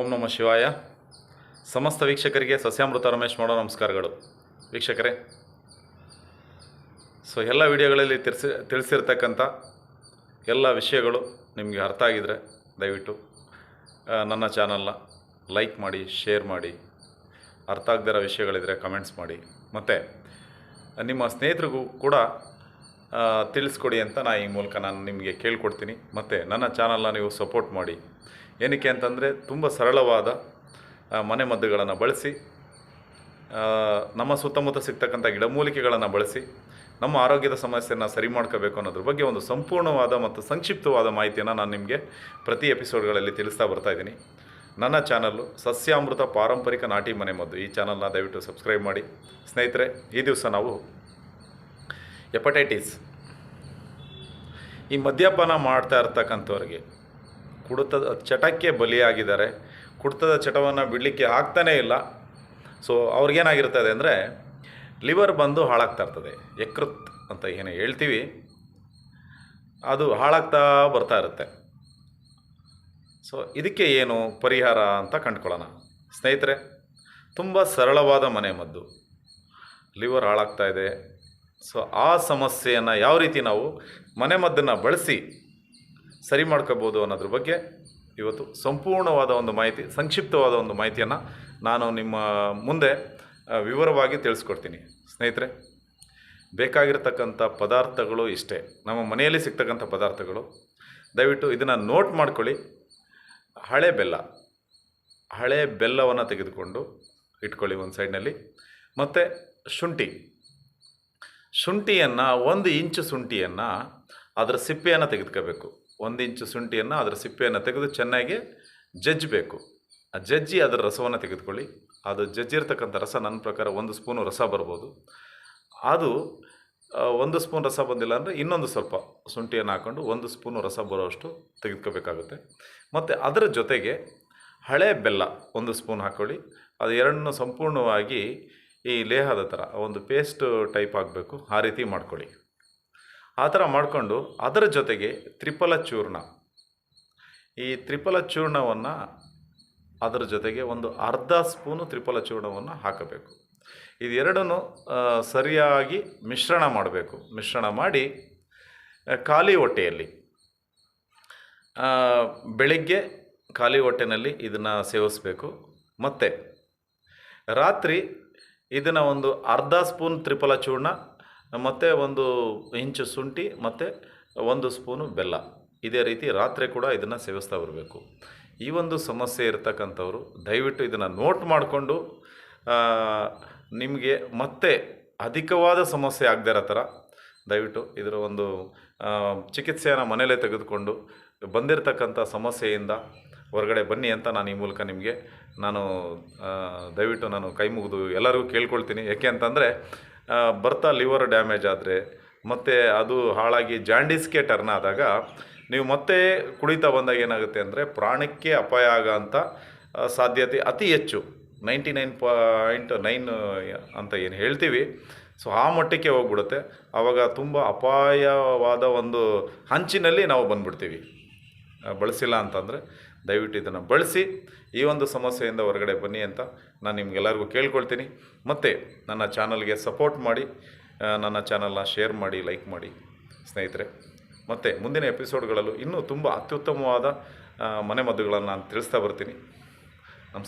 ಓಂ ನಮ ಶಿವಾಯ. ಸಮಸ್ತ ವೀಕ್ಷಕರಿಗೆ ಸಸ್ಯಾಮೃತ ರಮೇಶ್ ಮಾಡೋ ನಮಸ್ಕಾರಗಳು. ವೀಕ್ಷಕರೇ, ಸೊ ಎಲ್ಲ ವಿಡಿಯೋಗಳಲ್ಲಿ ತಿಳಿಸಿ ತಿಳಿಸಿರ್ತಕ್ಕಂಥ ಎಲ್ಲ ವಿಷಯಗಳು ನಿಮಗೆ ಅರ್ಥ ಆಗಿದರೆ ದಯವಿಟ್ಟು ನನ್ನ ಚಾನಲ್ನ ಲೈಕ್ ಮಾಡಿ, ಶೇರ್ ಮಾಡಿ, ಅರ್ಥ ಆಗದಿರೋ ವಿಷಯಗಳಿದ್ರೆ ಕಮೆಂಟ್ಸ್ ಮಾಡಿ. ಮತ್ತು, ನಿಮ್ಮ ಸ್ನೇಹಿತರಿಗೂ ಕೂಡ ತಿಳಿಸ್ಕೊಡಿ ಅಂತ ನಾನು ಈ ಮೂಲಕ ನಾನು ನಿಮಗೆ ಕೇಳ್ಕೊಡ್ತೀನಿ. ಮತ್ತು, ನನ್ನ ಚಾನಲ್ನ ನೀವು ಸಪೋರ್ಟ್ ಮಾಡಿ. ಏನಕ್ಕೆ ಅಂತಂದರೆ ತುಂಬ ಸರಳವಾದ ಮನೆಮದ್ದುಗಳನ್ನು ಬಳಸಿ ನಮ್ಮ ಸುತ್ತಮುತ್ತ ಸಿಗ್ತಕ್ಕಂಥ ಗಿಡಮೂಲಿಕೆಗಳನ್ನು ಬಳಸಿ, ನಮ್ಮ ಆರೋಗ್ಯದ ಸಮಸ್ಯೆಯನ್ನು ಸರಿ ಮಾಡ್ಕೋಬೇಕು ಅನ್ನೋದ್ರ ಬಗ್ಗೆ ಒಂದು ಸಂಪೂರ್ಣವಾದ ಮತ್ತು ಸಂಕ್ಷಿಪ್ತವಾದ ಮಾಹಿತಿಯನ್ನು ನಾನು ನಿಮಗೆ ಪ್ರತಿ ಎಪಿಸೋಡ್ಗಳಲ್ಲಿ ತಿಳಿಸ್ತಾ ಬರ್ತಾಯಿದ್ದೀನಿ ನನ್ನ ಚಾನಲ್ಲು ಸಸ್ಯಾಮೃತ ಪಾರಂಪರಿಕ ನಾಟಿ ಮನೆ ಮದ್ದು ಈ ಚಾನಲ್ನ ದಯವಿಟ್ಟು ಸಬ್ಸ್ಕ್ರೈಬ್ ಮಾಡಿ. ಸ್ನೇಹಿತರೆ, ಈ ದಿವಸ ನಾವು ಹೆಪಟೈಟಿಸ್. ಈ ಮದ್ಯಪಾನ ಮಾಡ್ತಾ ಇರ್ತಕ್ಕಂಥವ್ರಿಗೆ ಕುಡಿತದ ಚಟಕ್ಕೆ ಬಲಿಯಾಗಿದ್ದಾರೆ. ಕುಡಿತದ ಚಟವನ್ನು ಬಿಡಲಿಕ್ಕೆ ಆಗ್ತಾನೇ ಇಲ್ಲ. ಸೊ ಅವ್ರಿಗೇನಾಗಿರ್ತದೆ ಅಂದರೆ, ಲಿವರ್ ಬಂದು ಹಾಳಾಗ್ತಾ ಇರ್ತದೆ. ಯಕೃತ್ ಅಂತ ಏನು ಹೇಳ್ತೀವಿ, ಅದು ಹಾಳಾಗ್ತಾ ಬರ್ತಾ ಇರುತ್ತೆ. ಸೊ ಇದಕ್ಕೆ ಏನು ಪರಿಹಾರ ಅಂತ ಕಂಡುಕೊಳ್ಳೋಣ. ಸ್ನೇಹಿತರೆ, ತುಂಬ ಸರಳವಾದ ಮನೆ ಮದ್ದು. ಲಿವರ್ ಹಾಳಾಗ್ತಾ ಇದೆ. ಸೊ ಆ ಸಮಸ್ಯೆಯನ್ನು ಯಾವ ರೀತಿ ನಾವು ಮನೆಮದ್ದನ್ನು ಬಳಸಿ ಸರಿ ಮಾಡ್ಕೋಬೋದು ಅನ್ನೋದ್ರ ಬಗ್ಗೆ ಇವತ್ತು ಸಂಪೂರ್ಣವಾದ ಒಂದು ಮಾಹಿತಿ, ಸಂಕ್ಷಿಪ್ತವಾದ ಒಂದು ಮಾಹಿತಿಯನ್ನು ನಾನು ನಿಮ್ಮ ಮುಂದೆ ವಿವರವಾಗಿ ತಿಳಿಸ್ಕೊಡ್ತೀನಿ. ಸ್ನೇಹಿತರೆ, ಬೇಕಾಗಿರ್ತಕ್ಕಂಥ ಪದಾರ್ಥಗಳು ಇಷ್ಟೇ. ನಮ್ಮ ಮನೆಯಲ್ಲಿ ಸಿಗ್ತಕ್ಕಂಥ ಪದಾರ್ಥಗಳು. ದಯವಿಟ್ಟು ಇದನ್ನು ನೋಟ್ ಮಾಡ್ಕೊಳ್ಳಿ. ಹಳೆ ಬೆಲ್ಲ, ಹಳೆ ಬೆಲ್ಲವನ್ನು ತೆಗೆದುಕೊಂಡು ಇಟ್ಕೊಳ್ಳಿ ಒಂದು ಸೈಡ್ನಲ್ಲಿ. ಮತ್ತು ಶುಂಠಿ. ಶುಂಠಿಯನ್ನು ಒಂದು ಇಂಚು ಶುಂಠಿಯನ್ನು ಅದರ ಸಿಪ್ಪೆಯನ್ನು ತೆಗೆದುಕೋಬೇಕು. ಒಂದು ಇಂಚು ಶುಂಠಿಯನ್ನು ಅದರ ಸಿಪ್ಪೆಯನ್ನು ತೆಗೆದು ಚೆನ್ನಾಗಿ ಜಜ್ಜಬೇಕು. ಆ ಜಜ್ಜಿ ಅದರ ರಸವನ್ನು ತೆಗೆದುಕೊಳ್ಳಿ. ಅದು ಜಜ್ಜಿರ್ತಕ್ಕಂಥ ರಸ ನನ್ನ ಪ್ರಕಾರ ಒಂದು ಸ್ಪೂನು ರಸ ಬರ್ಬೋದು. ಅದು ಒಂದು ಸ್ಪೂನ್ ರಸ ಬಂದಿಲ್ಲ ಅಂದರೆ ಇನ್ನೊಂದು ಸ್ವಲ್ಪ ಶುಂಠಿಯನ್ನು ಹಾಕ್ಕೊಂಡು ಒಂದು ಸ್ಪೂನು ರಸ ಬರೋಷ್ಟು ತೆಗೆದುಕೋಬೇಕಾಗುತ್ತೆ. ಮತ್ತು ಅದರ ಜೊತೆಗೆ ಹಳೆ ಬೆಲ್ಲ ಒಂದು ಸ್ಪೂನ್ ಹಾಕ್ಕೊಳ್ಳಿ ಅದು ಎರಡನ್ನೂ ಸಂಪೂರ್ಣವಾಗಿ ಈ ಲೇಹದ ಥರ ಒಂದು ಪೇಸ್ಟ್ ಟೈಪ್ ಆಗಬೇಕು. ಆ ರೀತಿ ಮಾಡ್ಕೊಳ್ಳಿ. ಆ ಥರ ಮಾಡಿಕೊಂಡು ಅದರ ಜೊತೆಗೆ ತ್ರಿಫಲ ಚೂರ್ಣ. ಈ ತ್ರಿಫಲ ಚೂರ್ಣವನ್ನು ಅದರ ಜೊತೆಗೆ ಒಂದು ಅರ್ಧ ಸ್ಪೂನು ತ್ರಿಪಲ ಚೂರ್ಣವನ್ನು ಹಾಕಬೇಕು. ಇದೆರಡನ್ನು ಸರಿಯಾಗಿ ಮಿಶ್ರಣ ಮಾಡಬೇಕು. ಮಿಶ್ರಣ ಮಾಡಿ ಖಾಲಿ ಹೊಟ್ಟೆಯಲ್ಲಿ. ಬೆಳಗ್ಗೆ ಖಾಲಿ ಹೊಟ್ಟೆನಲ್ಲಿ ಇದನ್ನು ಸೇವಿಸಬೇಕು. ಮತ್ತು ರಾತ್ರಿ ಇದನ್ನು ಒಂದು ಅರ್ಧ ಸ್ಪೂನ್ ತ್ರಿಫಲ ಚೂರ್ಣ ಮತ್ತು ಒಂದು ಇಂಚು ಶುಂಠಿ, ಮತ್ತು ಒಂದು ಸ್ಪೂನು ಬೆಲ್ಲ. ಇದೇ ರೀತಿ ರಾತ್ರಿ ಕೂಡ ಇದನ್ನು ಸೇವಿಸ್ತಾ ಬರಬೇಕು. ಈ ಒಂದು ಸಮಸ್ಯೆ ಇರತಕ್ಕಂಥವ್ರು ದಯವಿಟ್ಟು ಇದನ್ನು ನೋಟ್ ಮಾಡಿಕೊಂಡು ನಿಮಗೆ ಮತ್ತೆ ಅಧಿಕವಾದ ಸಮಸ್ಯೆ ಆಗದೇ ಇರೋ ಥರ ದಯವಿಟ್ಟು ಇದರ ಒಂದು ಚಿಕಿತ್ಸೆಯನ್ನು ಮನೆಯಲ್ಲೇ ತೆಗೆದುಕೊಂಡು ಬಂದಿರತಕ್ಕಂಥ ಸಮಸ್ಯೆಯಿಂದ ಹೊರಗಡೆ ಬನ್ನಿ ಅಂತ ನಾನು ಈ ಮೂಲಕ ನಿಮಗೆ ನಾನು ದಯವಿಟ್ಟು ನಾನು ಕೈ ಮುಗಿದು ಎಲ್ಲರಿಗೂ ಕೇಳ್ಕೊಳ್ತೀನಿ. ಯಾಕೆ ಅಂತಂದರೆ ಬರ್ತಾ ಲಿವರ್ ಡ್ಯಾಮೇಜ್ ಆದರೆ ಮತ್ತು ಅದು ಹಾಳಾಗಿ ಜಾಂಡಿಸ್ಗೆ ಟರ್ನ್ ಆದಾಗ ನೀವು ಮತ್ತೆ ಕುಡಿತಾ ಬಂದಾಗ ಏನಾಗುತ್ತೆ ಅಂದರೆ ಪ್ರಾಣಕ್ಕೆ ಅಪಾಯ ಆಗೋ ಅಂಥ ಸಾಧ್ಯತೆ ಅತಿ ಹೆಚ್ಚು. ನೈಂಟಿ ನೈನ್ ಪಾಯಿಂಟ್ ನೈನ್ ಅಂತ ಏನು ಹೇಳ್ತೀವಿ. ಸೊ ಆ ಮಟ್ಟಕ್ಕೆ ಹೋಗ್ಬಿಡುತ್ತೆ. ಆವಾಗ ತುಂಬ ಅಪಾಯವಾದ ಒಂದು ಹಂಚಿನಲ್ಲಿ ನಾವು ಬಂದ್ಬಿಡ್ತೀವಿ. ಬಳಸಿಲ್ಲ ಅಂತಂದರೆ. ದಯವಿಟ್ಟು ಇದನ್ನು ಬಳಸಿ ಈ ಒಂದು ಸಮಸ್ಯೆಯಿಂದ ಹೊರಗಡೆ ಬನ್ನಿ ಅಂತ ನಾನು ನಿಮಗೆಲ್ಲರಿಗೂ ಕೇಳ್ಕೊಳ್ತೀನಿ. ಮತ್ತು ನನ್ನ ಚಾನಲ್ಗೆ ಸಪೋರ್ಟ್ ಮಾಡಿ ನನ್ನ ಚಾನಲ್ನ ಶೇರ್ ಮಾಡಿ, ಲೈಕ್ ಮಾಡಿ ಸ್ನೇಹಿತರೆ. ಮತ್ತು ಮುಂದಿನ ಎಪಿಸೋಡ್ಗಳಲ್ಲೂ ಇನ್ನೂ ತುಂಬ ಅತ್ಯುತ್ತಮವಾದ ಮನೆಮದ್ದುಗಳನ್ನು ನಾನು ತಿಳಿಸ್ತಾ ಬರ್ತೀನಿ. ನಮಸ್ಕಾರ.